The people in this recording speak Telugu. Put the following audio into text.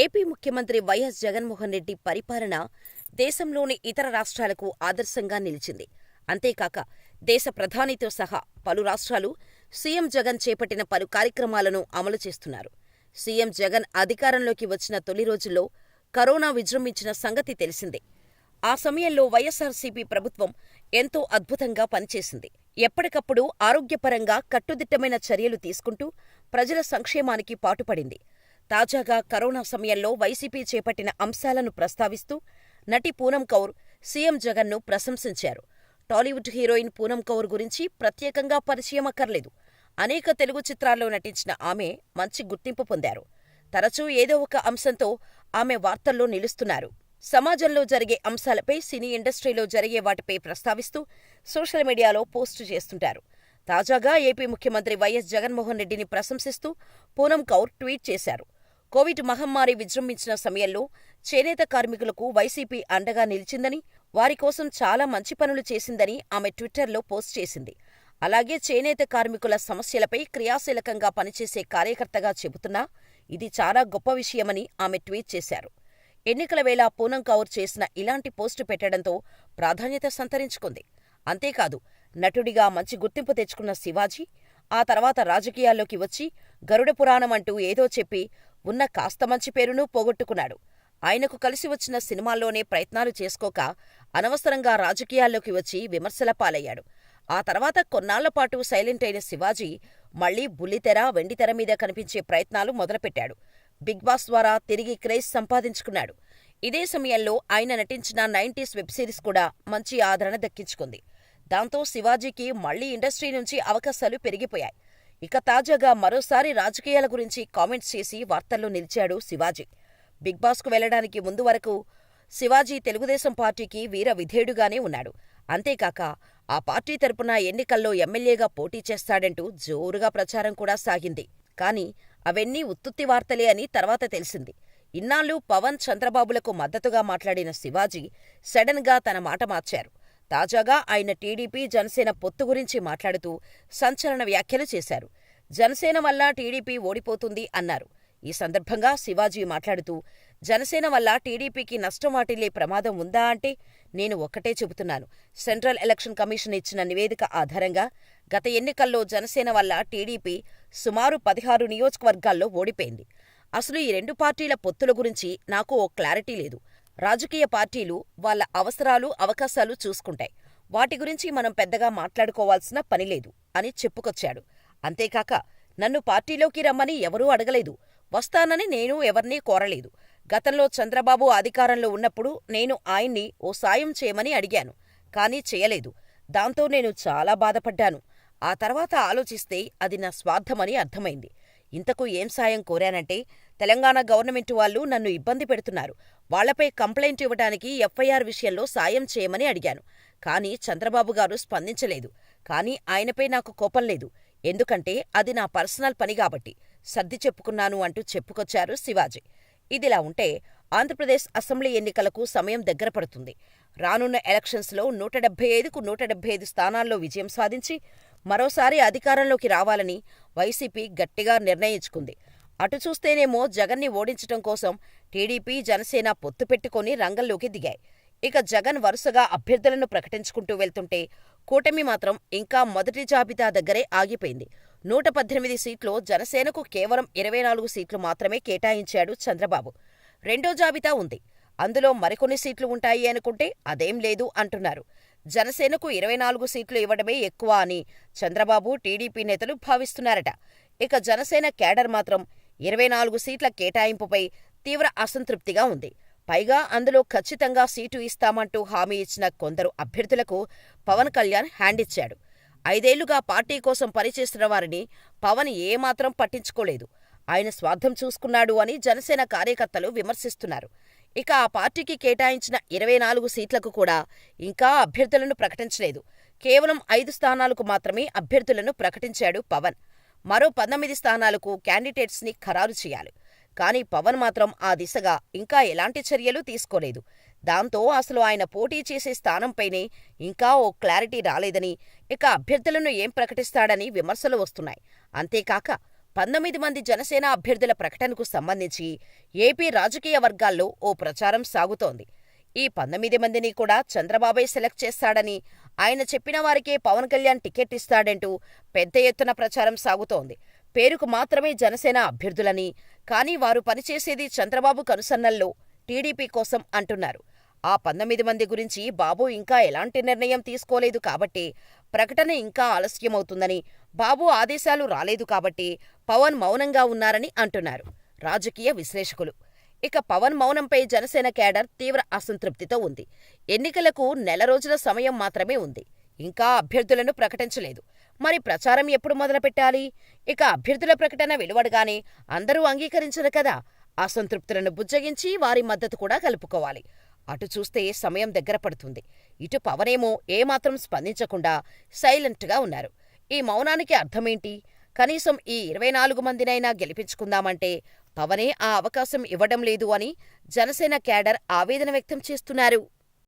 ఏపీ ముఖ్యమంత్రి వైఎస్ జగన్మోహన్ రెడ్డి పరిపాలన దేశంలోని ఇతర రాష్ట్రాలకు ఆదర్శంగా నిలిచింది. అంతేకాక దేశ ప్రధానితో సహా పలు రాష్ట్రాలు సీఎం జగన్ చేపట్టిన పలు కార్యక్రమాలను అమలు చేస్తున్నారు. సీఎం జగన్ అధికారంలోకి వచ్చిన తొలి రోజుల్లో కరోనా విజృంభించిన సంగతి తెలిసిందే. ఆ సమయంలో వైఎస్సార్సీపీ ప్రభుత్వం ఎంతో అద్భుతంగా పనిచేసింది. ఎప్పటికప్పుడు ఆరోగ్యపరంగా కట్టుదిట్టమైన చర్యలు తీసుకుంటూ ప్రజల సంక్షేమానికి పాటుపడింది. తాజాగా కరోనా సమయంలో వైసీపీ చేపట్టిన అంశాలను ప్రస్తావిస్తూ నటి పూనం కౌర్ సీఎం జగన్ను ప్రశంసించారు. టాలీవుడ్ హీరోయిన్ పూనం కౌర్ గురించి ప్రత్యేకంగా పరిచయం అక్కర్లేదు. అనేక తెలుగు చిత్రాల్లో నటించిన ఆమె మంచి గుర్తింపు పొందారు. తరచూ ఏదో ఒక అంశంతో ఆమె వార్తల్లో నిలుస్తున్నారు. సమాజంలో జరిగే అంశాలపై సినీ ఇండస్ట్రీలో జరిగే వాటిపై ప్రస్తావిస్తూ సోషల్ మీడియాలో పోస్టు చేస్తుంటారు. తాజాగా ఏపీ ముఖ్యమంత్రి వైఎస్ జగన్మోహన్ రెడ్డిని ప్రశంసిస్తూ పూనం కౌర్ ట్వీట్ చేశారు. కోవిడ్ మహమ్మారి విజృంభించిన సమయంలో చేనేత కార్మికులకు వైసీపీ అండగా నిలిచిందని, వారి కోసం చాలా మంచి పనులు చేసిందని ఆమె ట్విట్టర్లో పోస్ట్ చేసింది. అలాగే చేనేత కార్మికుల సమస్యలపై క్రియాశీలకంగా పనిచేసే కార్యకర్తగా చెబుతున్నా ఇది చాలా గొప్ప విషయమని ఆమె ట్వీట్ చేశారు. ఎన్నికల వేళ పూనం కౌర్ చేసిన ఇలాంటి పోస్టు పెట్టడంతో ప్రాధాన్యత సంతరించుకుంది. అంతేకాదు నటుడిగా మంచి గుర్తింపు తెచ్చుకున్న శివాజీ ఆ తర్వాత రాజకీయాల్లోకి వచ్చి గరుడ పురాణం అంటూ ఏదో చెప్పి ఉన్న కాస్త మంచి పేరునూ పోగొట్టుకున్నాడు. ఆయనకు కలిసి వచ్చిన సినిమాల్లోనే ప్రయత్నాలు చేసుకోక అనవసరంగా రాజకీయాల్లోకి వచ్చి విమర్శల పాలయ్యాడు. ఆ తర్వాత కొన్నాళ్ళపాటు సైలెంట్ అయిన శివాజీ మళ్ళీ బుల్లితెర, వెండితెర మీద కనిపించే ప్రయత్నాలు మొదలుపెట్టాడు. బిగ్ బాస్ ద్వారా తిరిగి క్రేజ్ సంపాదించుకున్నాడు. ఇదే సమయంలో ఆయన నటించిన నైంటీస్ వెబ్ సిరీస్ కూడా మంచి ఆదరణ దక్కించుకుంది. దాంతో శివాజీకి మళ్ళీ ఇండస్ట్రీ నుంచి అవకాశాలు పెరిగిపోయాయి. ఇక తాజాగా మరోసారి రాజకీయాల గురించి కామెంట్స్ చేసి వార్తల్లో నిలిచాడు శివాజీ. బిగ్ బాస్కు వెళ్ళడానికి ముందు వరకు శివాజీ తెలుగుదేశం పార్టీకి వీర విధేయుడుగానే ఉన్నాడు. అంతేకాక ఆ పార్టీ తరపున ఎన్నికల్లో ఎమ్మెల్యేగా పోటీ చేస్తాడంటూ జోరుగా ప్రచారం కూడా సాగింది. కానీ అవన్నీ ఉత్తుత్తి వార్తలే అని తర్వాత తెలిసింది. ఇన్నాళ్ళు పవన్, చంద్రబాబులకు మద్దతుగా మాట్లాడిన శివాజీ సడన్గా తన మాట మార్చారు. తాజాగా ఆయన టీడీపీ, జనసేన పొత్తు గురించి మాట్లాడుతూ సంచలన వ్యాఖ్యలు చేశారు. జనసేన వల్ల టీడీపీ ఓడిపోతుంది అన్నారు. ఈ సందర్భంగా శివాజీ మాట్లాడుతూ జనసేన వల్ల టీడీపీకి నష్టం వాటిల్లే ప్రమాదం ఉందా అంటే నేను ఒక్కటే చెబుతున్నాను. సెంట్రల్ ఎలక్షన్ కమిషన్ ఇచ్చిన నివేదిక ఆధారంగా గత ఎన్నికల్లో జనసేన వల్ల టీడీపీ సుమారు పదిహారు నియోజకవర్గాల్లో ఓడిపోయింది. అసలు ఈ రెండు పార్టీల పొత్తుల గురించి నాకు ఓ క్లారిటీ లేదు. రాజకీయ పార్టీలు వాళ్ళ అవసరాలు, అవకాశాలు చూసుకుంటాయి. వాటి గురించి మనం పెద్దగా మాట్లాడుకోవాల్సిన పనిలేదు అని చెప్పుకొచ్చాడు. అంతేకాక నన్ను పార్టీలోకి రమ్మని ఎవరూ అడగలేదు. వస్తానని నేను ఎవర్నీ కోరలేదు. గతంలో చంద్రబాబు అధికారంలో ఉన్నప్పుడు నేను ఆయన్ని ఓ సాయం చేయమని అడిగాను. కానీ చేయలేదు. దాంతో నేను చాలా బాధపడ్డాను. ఆ తర్వాత ఆలోచిస్తే అది నా స్వార్థమని అర్థమైంది. ఇంతకు ఏం సాయం కోరానంటే తెలంగాణ గవర్నమెంట్ వాళ్ళు నన్ను ఇబ్బంది పెడుతున్నారు. వాళ్ళపై కంప్లైంట్ ఇవ్వటానికి ఎఫ్ఐఆర్ విషయంలో సాయం చేయమని అడిగాను. కానీ చంద్రబాబుగారు స్పందించలేదు. కానీ ఆయనపై నాకు కోపం లేదు. ఎందుకంటే అది నా పర్సనల్ పని కాబట్టి సర్ది చెప్పుకున్నాను అంటూ చెప్పుకొచ్చారు శివాజీ. ఇదిలా ఉంటే ఆంధ్రప్రదేశ్ అసెంబ్లీ ఎన్నికలకు సమయం దగ్గర పడుతుంది. రానున్న ఎలక్షన్స్లో నూట డెబ్బై ఐదుకు నూట డెబ్బై ఐదు స్థానాల్లో విజయం సాధించి మరోసారి అధికారంలోకి రావాలని వైసీపీ గట్టిగా నిర్ణయించుకుంది. అటు చూస్తేనేమో జగన్ని ఓడించటం కోసం టీడీపీ, జనసేన పొత్తు పెట్టుకుని రంగంలోకి దిగాయి. ఇక జగన్ వరుసగా అభ్యర్థులను ప్రకటించుకుంటూ వెళ్తుంటే కూటమి మాత్రం ఇంకా మొదటి జాబితా దగ్గరే ఆగిపోయింది. నూట పద్దెనిమిది సీట్లు జనసేనకు కేవలం ఇరవై నాలుగు సీట్లు మాత్రమే కేటాయించాడు చంద్రబాబు. రెండో జాబితా ఉంది. అందులో మరికొన్ని సీట్లు ఉంటాయి అనుకుంటే అదేం లేదు అంటున్నారు. జనసేనకు ఇరవై నాలుగు సీట్లు ఇవ్వడమే ఎక్కువ అని చంద్రబాబు, టీడీపీ నేతలు భావిస్తున్నారట. ఇక జనసేన కేడర్ మాత్రం ఇరవై నాలుగు సీట్ల కేటాయింపుపై తీవ్ర అసంతృప్తిగా ఉంది. పైగా అందులో ఖచ్చితంగా సీటు ఇస్తామంటూ హామీ ఇచ్చిన కొందరు అభ్యర్థులకు పవన్ కళ్యాణ్ హ్యాండిచ్చాడు. ఐదేళ్ళుగా పార్టీ కోసం పనిచేస్తున్న వారిని పవన్ ఏమాత్రం పట్టించుకోలేదు. ఆయన స్వార్థం చూసుకున్నాడు అని జనసేన కార్యకర్తలు విమర్శిస్తున్నారు. ఇక ఆ పార్టీకి కేటాయించిన ఇరవై నాలుగు సీట్లకు కూడా ఇంకా అభ్యర్థులను ప్రకటించలేదు. కేవలం ఐదు స్థానాలకు మాత్రమే అభ్యర్థులను ప్రకటించాడు పవన్. మరో పంతొమ్మిది స్థానాలకు క్యాండిడేట్స్ని ఖరారు చేయాలి. కానీ పవన్ మాత్రం ఆ దిశగా ఇంకా ఎలాంటి చర్యలు తీసుకోలేదు. దాంతో అసలు ఆయన పోటీ చేసే స్థానంపైనే ఇంకా ఓ క్లారిటీ రాలేదని, ఇక అభ్యర్థులను ఏం ప్రకటిస్తాడని విమర్శలు వస్తున్నాయి. అంతేకాక పంతొమ్మిది మంది జనసేన అభ్యర్థుల ప్రకటనకు సంబంధించి ఏపీ రాజకీయ వర్గాల్లో ఓ ప్రచారం సాగుతోంది. ఈ పంతొమ్మిది మందిని కూడా చంద్రబాబే సెలెక్ట్ చేస్తాడని, ఆయన చెప్పిన వారికే పవన్ కళ్యాణ్ టికెట్ ఇస్తాడంటూ పెద్ద ఎత్తున ప్రచారం సాగుతోంది. పేరుకు మాత్రమే జనసేన అభ్యర్థులని, కానీ వారు పనిచేసేది చంద్రబాబు కనుసన్నల్లో టీడీపీ కోసం అంటున్నారు. ఆ పంతొమ్మిది మంది గురించి బాబు ఇంకా ఎలాంటి నిర్ణయం తీసుకోలేదు కాబట్టి ప్రకటన ఇంకా ఆలస్యమవుతుందని, బాబు ఆదేశాలు రాలేదు కాబట్టి పవన్ మౌనంగా ఉన్నారని అంటున్నారు రాజకీయ విశ్లేషకులు. ఇక పవన్ మౌనంపై జనసేన కేడర్ తీవ్ర అసంతృప్తితో ఉంది. ఎన్నికలకు నెల రోజుల సమయం మాత్రమే ఉంది. ఇంకా అభ్యర్థులను ప్రకటించలేదు. మరి ప్రచారం ఎప్పుడు మొదలుపెట్టాలి? ఇక అభ్యర్థుల ప్రకటన వెలువడగానే అందరూ అంగీకరించరు కదా! అసంతృప్తులను బుజ్జగించి వారి మద్దతు కూడా కలుపుకోవాలి. అటు చూస్తే సమయం దగ్గర పడుతుంది. ఇటు పవనేమో ఏమాత్రం స్పందించకుండా సైలెంట్గా ఉన్నారు. ఈ మౌనానికి అర్థమేంటి? కనీసం ఈ ఇరవై నాలుగు మందినైనా గెలిపించుకుందామంటే పవనే ఆ అవకాశం ఇవ్వడం లేదు అని జనసేన క్యాడర్ ఆవేదన వ్యక్తం చేస్తున్నారు.